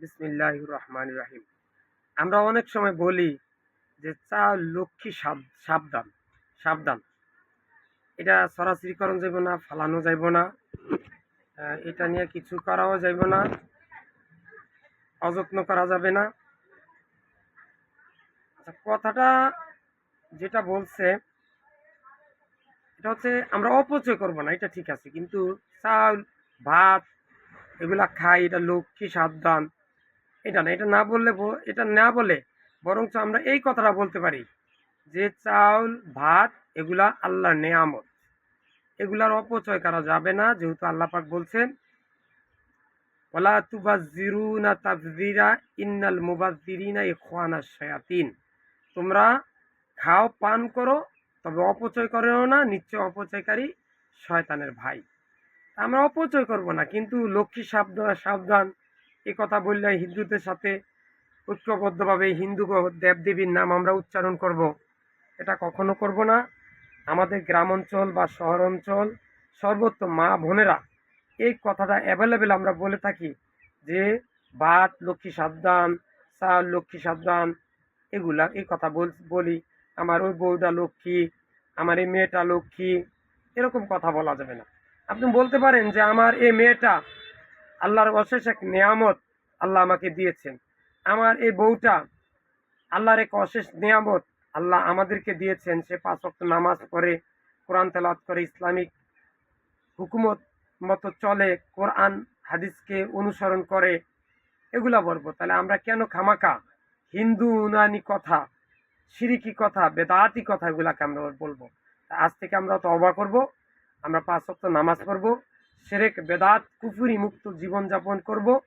বিসমিল্লাহ রহমান রাহিম আমরা অনেক সময় বলি যে চা লক্ষ্মী সাবধান সাবধান। এটা সরাসরিকরণ যাইব না, ফালানো যাইব না। এটা নিয়ে কিছু করাও যাইব না। অযত্ন করা যাবে না। আচ্ছা কথাটা যেটা বলছে, এটা হচ্ছে আমরা অপচয় করব না, এটা ঠিক আছে। কিন্তু চাল, ভাত, এগুলা খাই, এটা লক্ষ্মী সাবধান। এটা না এটা না বললে এটা না বলে বরঞ্চ আমরা এই কথাটা বলতে পারি যে চাউল, ভাত এগুলা আল্লাহর নেয়ামত। এগুলার অপচয় করা যাবে না, যেহেতু আল্লাহ পাক বলছেন ওলা তুবাজিরুনা তাবজিরা ইন্নাল মুবাজিরিনা ইখওয়ানা শায়াতিন। তোমরা খাও, পান করো, তবে অপচয় করো না, নিশ্চয় অপচয়কারী শয়তানের ভাই। আমরা অপচয় করব না, কিন্তু লক্ষ্মী সাবধান সাবধান এ কথা বললে হিন্দুদের সাথে ঐক্যবদ্ধভাবে হিন্দু দেবদেবীর নাম আমরা উচ্চারণ করব। এটা কখনো করব না। আমাদের গ্রাম অঞ্চল বা শহর অঞ্চল সর্বত্র মা বোনেরা এই কথাটা অ্যাভেলেবেল আমরা বলে থাকি যে ভাত লক্ষ্মী সাবধান চাল লক্ষ্মী সাবধান, এগুলা এই কথা বল। আমার ওই বউটা লক্ষ্মী, আমার এই মেয়েটা লক্ষ্মী, এরকম কথা বলা যাবে না। আপনি বলতে পারেন যে, আমার এই মেয়েটা আল্লাহর অশেষ এক নিয়ামত আল্লাহ আমাকে দিয়েছেন। আমার এই বউটা আল্লাহর এক অশেষ নিয়ামত আল্লাহ আমাদেরকে দিয়েছেন। সে পাঁচ ওয়াক্ত নামাজ পড়ে, কোরআন তেলাওয়াত করে, ইসলামিক হুকুমত মতো চলে, কোরআন, হাদিসকে অনুসরণ করে, এগুলা বলব। তাহলে আমরা কেন খামাকা হিন্দু উনানি কথা, সিরিকি কথা, বেদাতি কথা এগুলাকে আমরা বলব। তা আজ থেকে আমরা তবা করব। আমরা পাঁচ ওয়াক্ত নামাজ পড়ব। সেরেক বেদাত কুফুরি মুক্ত জীবনযাপন করব।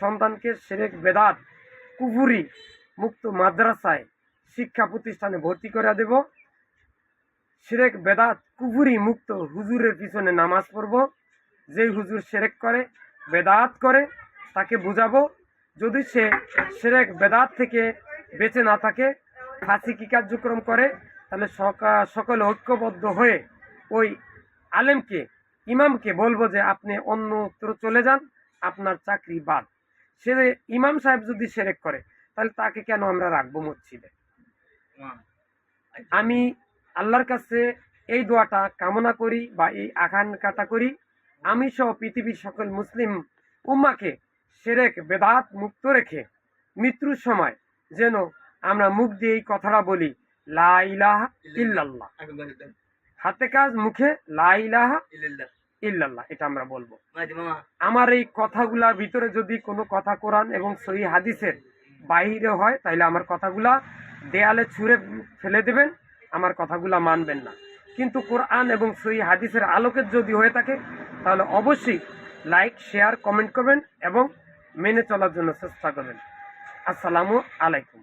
সন্তানকে সেরেক বেদাত কুফুরি মুক্ত মাদ্রাসায় শিক্ষা প্রতিষ্ঠানে ভর্তি করে দেব। সেরেক বেদাত কুফুরি মুক্ত হুজুরের পিছনে নামাজ পড়ব। যেই হুজুর সেরেক করে, বেদাত করে, তাকে বুঝাবো। যদি সে সেরেক বেদাত থেকে বেঁচে না থাকে, ফাঁসি কি কার্যক্রম করে? তাহলে সকা- সকলে ঐক্যবদ্ধ হয়ে ওই আলেমকে ইমামকে বলব যে আপনি অন্যত্র চলে যান, আপনার চাকরি বাদ। সে ইমাম সাহেব যদি সেরেক করে, তাহলে তাকে কেন আমরা রাখব মসজিদে? আমি আল্লাহর কাছে এই দোয়াটা কামনা করি বা এই আকাঙ্ক্ষাটা করি। আমি সহ পৃথিবীর সকল মুসলিম উম্মাকে সেরেক, বেদাত মুক্ত রেখে মৃত্যুর সময় যেন আমরা মুখ দিয়ে এই কথাটা বলি, লা ইলাহা ইল্লাল্লাহ। হাতে কাজ মুখে লা ইলাহা ইল্লাল্লাহ। এটা আমরা বলব। আমার এই কথাগুলার ভিতরে যদি কোনো কথা কোরআন এবং সহি হাদিসের বাইরে হয় তাহলে আমার কথাগুলা দেয়ালে ছুঁড়ে ফেলে দেবেন আমার কথাগুলা মানবেন না। কিন্তু কোরআন এবং সহি হাদিসের আলোকে যদি হয়ে থাকে তাহলে অবশ্যই লাইক শেয়ার কমেন্ট করবেন এবং মেনে চলার জন্য চেষ্টা করবেন। আসসালামু আলাইকুম।